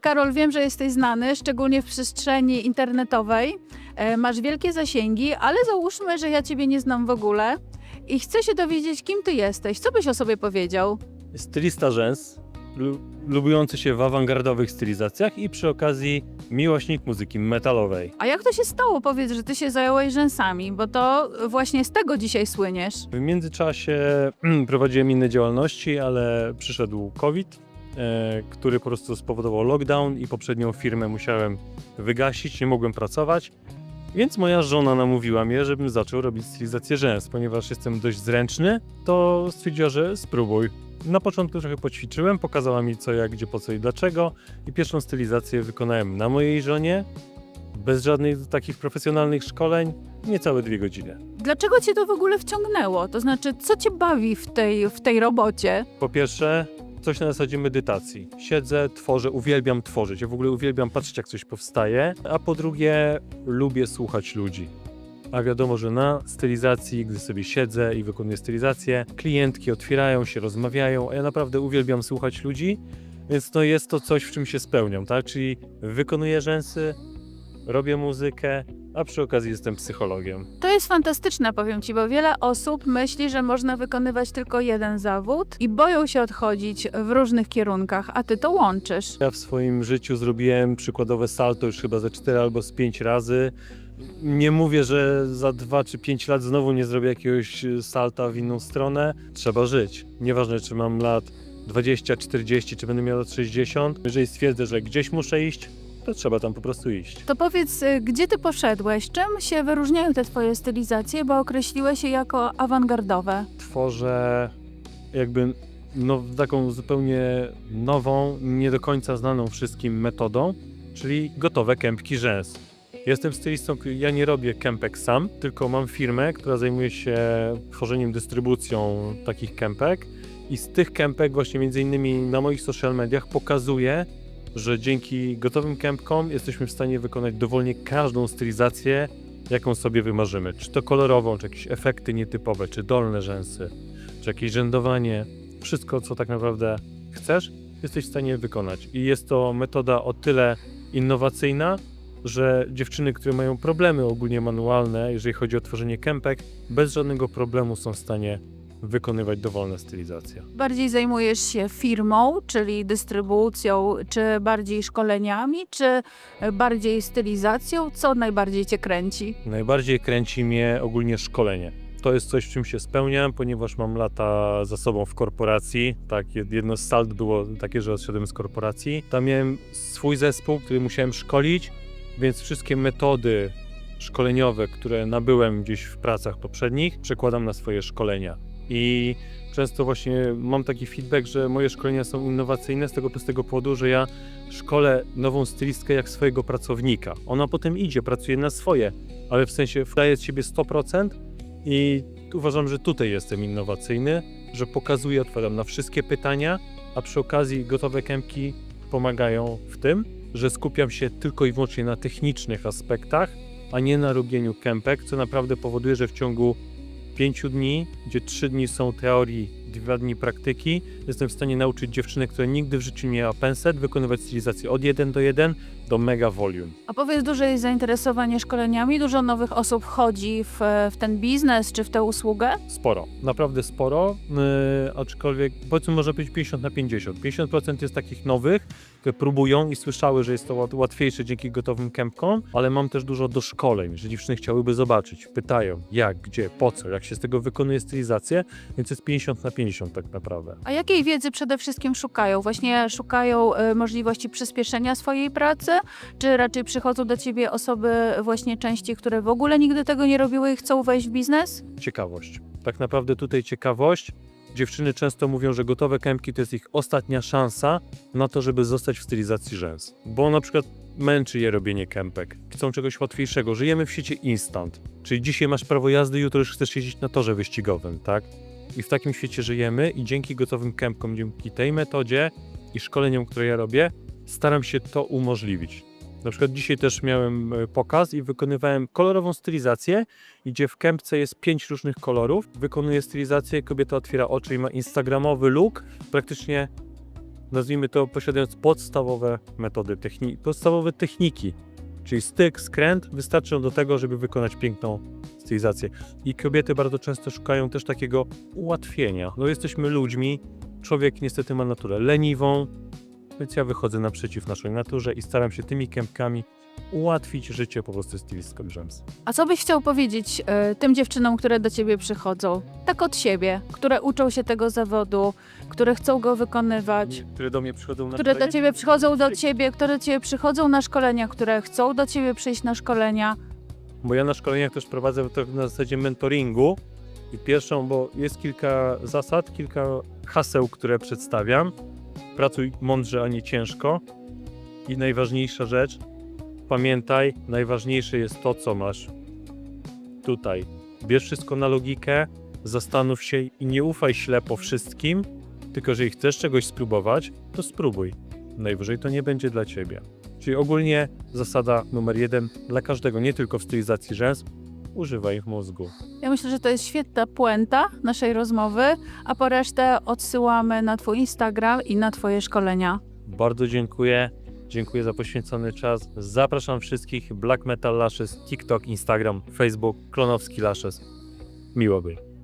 Karol, wiem, że jesteś znany, szczególnie w przestrzeni internetowej. E, Masz wielkie zasięgi, ale załóżmy, że ja ciebie nie znam w ogóle i chcę się dowiedzieć, kim ty jesteś. Co byś o sobie powiedział? Stylista rzęs, lu- lubujący się w awangardowych stylizacjach i przy okazji miłośnik muzyki metalowej. A jak to się stało? Powiedz, że ty się zająłeś rzęsami, bo to właśnie z tego dzisiaj słyniesz. W międzyczasie prowadziłem inne działalności, ale przyszedł COVID, który po prostu spowodował lockdown i poprzednią firmę musiałem wygasić, nie mogłem pracować. Więc moja żona namówiła mnie, żebym zaczął robić stylizację rzęs. Ponieważ jestem dość zręczny, to stwierdziła, że spróbuj. Na początku trochę poćwiczyłem, pokazała mi co, jak, gdzie, po co i dlaczego. I pierwszą stylizację wykonałem na mojej żonie, bez żadnych takich profesjonalnych szkoleń, niecałe dwie godziny. Dlaczego cię to w ogóle wciągnęło? To znaczy, co cię bawi w tej, w tej robocie? Po pierwsze, coś na zasadzie medytacji. Siedzę, tworzę, uwielbiam tworzyć. Ja w ogóle uwielbiam patrzeć, jak coś powstaje. A po drugie, lubię słuchać ludzi. A wiadomo, że na stylizacji, gdy sobie siedzę i wykonuję stylizację, klientki otwierają się, rozmawiają, a ja naprawdę uwielbiam słuchać ludzi, więc no jest to coś, w czym się spełniam, tak? Czyli wykonuję rzęsy, robię muzykę, a przy okazji jestem psychologiem. To jest fantastyczne, powiem ci, bo wiele osób myśli, że można wykonywać tylko jeden zawód i boją się odchodzić w różnych kierunkach, a ty to łączysz. Ja w swoim życiu zrobiłem przykładowe salto już chyba ze 4 albo z 5 razy. Nie mówię, że za 2 czy 5 lat znowu nie zrobię jakiegoś salta w inną stronę. Trzeba żyć. Nieważne, czy mam lat 20, 40, czy będę miał lat 60. Jeżeli stwierdzę, że gdzieś muszę iść, to trzeba tam po prostu iść. To powiedz, y, gdzie ty poszedłeś? Czym się wyróżniają te twoje stylizacje, bo określiłeś je jako awangardowe? Tworzę jakby no, taką zupełnie nową, nie do końca znaną wszystkim metodą, czyli gotowe kępki rzęs. Jestem stylistą, ja nie robię kępek sam, tylko mam firmę, która zajmuje się tworzeniem, dystrybucją takich kępek i z tych kępek właśnie między innymi na moich social mediach pokazuję, że dzięki gotowym kępkom jesteśmy w stanie wykonać dowolnie każdą stylizację, jaką sobie wymarzymy. Czy to kolorową, czy jakieś efekty nietypowe, czy dolne rzęsy, czy jakieś rzędowanie. Wszystko, co tak naprawdę chcesz, jesteś w stanie wykonać. I jest to metoda o tyle innowacyjna, że dziewczyny, które mają problemy ogólnie manualne, jeżeli chodzi o tworzenie kępek, bez żadnego problemu są w stanie wykonywać dowolne stylizacje. Bardziej zajmujesz się firmą, czyli dystrybucją, czy bardziej szkoleniami, czy bardziej stylizacją? Co najbardziej cię kręci? Najbardziej kręci mnie ogólnie szkolenie. To jest coś, w czym się spełniam, ponieważ mam lata za sobą w korporacji. Tak, jed- jedno z salt było takie, że odszedłem z korporacji. Tam miałem swój zespół, który musiałem szkolić, więc wszystkie metody szkoleniowe, które nabyłem gdzieś w pracach poprzednich, przekładam na swoje szkolenia. I często właśnie mam taki feedback, że moje szkolenia są innowacyjne z tego prostego powodu, że ja szkolę nową stylistkę jak swojego pracownika. Ona potem idzie, pracuje na swoje, ale w sensie daje z siebie 100% i uważam, że tutaj jestem innowacyjny, że pokazuję, odpowiadam na wszystkie pytania, a przy okazji gotowe kępki pomagają w tym, że skupiam się tylko i wyłącznie na technicznych aspektach, a nie na robieniu kępek, co naprawdę powoduje, że w ciągu 5 dni, gdzie 3 dni są teorii, 2 dni praktyki, jestem w stanie nauczyć dziewczynę, która nigdy w życiu nie miała penset, wykonywać stylizację od 1 do 1 do mega volume. A powiedz, duże jest zainteresowanie szkoleniami? Dużo nowych osób wchodzi w, w ten biznes czy w tę usługę? Sporo, naprawdę sporo, yy, aczkolwiek powiedzmy może być 50 na 50. 50% jest takich nowych, które próbują i słyszały, że jest to łat- łatwiejsze dzięki gotowym kępkom, ale mam też dużo doszkoleń, że dziewczyny chciałyby zobaczyć, pytają jak, gdzie, po co, jak się z tego wykonuje stylizację, więc jest 50 na 50 tak naprawdę. A jakiej wiedzy przede wszystkim szukają? Właśnie szukają y, możliwości przyspieszenia swojej pracy, czy raczej przychodzą do ciebie osoby właśnie części, które w ogóle nigdy tego nie robiły i chcą wejść w biznes? ciekawość. Tak naprawdę tutaj ciekawość. Dziewczyny często mówią, że gotowe kępki to jest ich ostatnia szansa na to, żeby zostać w stylizacji rzęs. Bo na przykład męczy je robienie kępek. Chcą czegoś łatwiejszego. Żyjemy w świecie instant. Czyli dzisiaj masz prawo jazdy, jutro już chcesz jeździć na torze wyścigowym, tak? I w takim świecie żyjemy i dzięki gotowym kępkom, dzięki tej metodzie i szkoleniom, które ja robię, staram się to umożliwić. Na przykład dzisiaj też miałem e, pokaz i wykonywałem kolorową stylizację, gdzie w kępce jest pięć różnych kolorów. Wykonuje stylizację, kobieta otwiera oczy i ma instagramowy look. Praktycznie nazwijmy to posiadając podstawowe metody, techni- podstawowe techniki, czyli styk, skręt, wystarczą do tego, żeby wykonać piękną stylizację. I kobiety bardzo często szukają też takiego ułatwienia. No jesteśmy ludźmi, człowiek niestety ma naturę leniwą, więc ja wychodzę naprzeciw naszej naturze i staram się tymi kępkami ułatwić życie po prostu stylistkom Gems. A co byś chciał powiedzieć e, tym dziewczynom, które do ciebie przychodzą? Tak od siebie, które uczą się tego zawodu, które chcą go wykonywać, Które do mnie przychodzą na które do ciebie przychodzą do ciebie, które do ciebie przychodzą na szkolenia, które chcą do ciebie przyjść na szkolenia. Bo ja na szkoleniach też prowadzę to na zasadzie mentoringu. I pierwszą, bo jest kilka zasad, kilka haseł, które przedstawiam. Pracuj mądrze, a nie ciężko. I najważniejsza rzecz, pamiętaj, najważniejsze jest to, co masz tutaj. Bierz wszystko na logikę, zastanów się i nie ufaj ślepo wszystkim, tylko jeżeli chcesz czegoś spróbować, to spróbuj. Najwyżej to nie będzie dla ciebie. Czyli ogólnie zasada numer jeden dla każdego, nie tylko w stylizacji rzęs, używaj mózgu. Ja myślę, że to jest świetna puenta naszej rozmowy, a po resztę odsyłamy na twój Instagram i na twoje szkolenia. Bardzo dziękuję. Dziękuję za poświęcony czas. Zapraszam wszystkich Black Metal Lashes, TikTok, Instagram, Facebook, Klonowski Lashes. Miło by.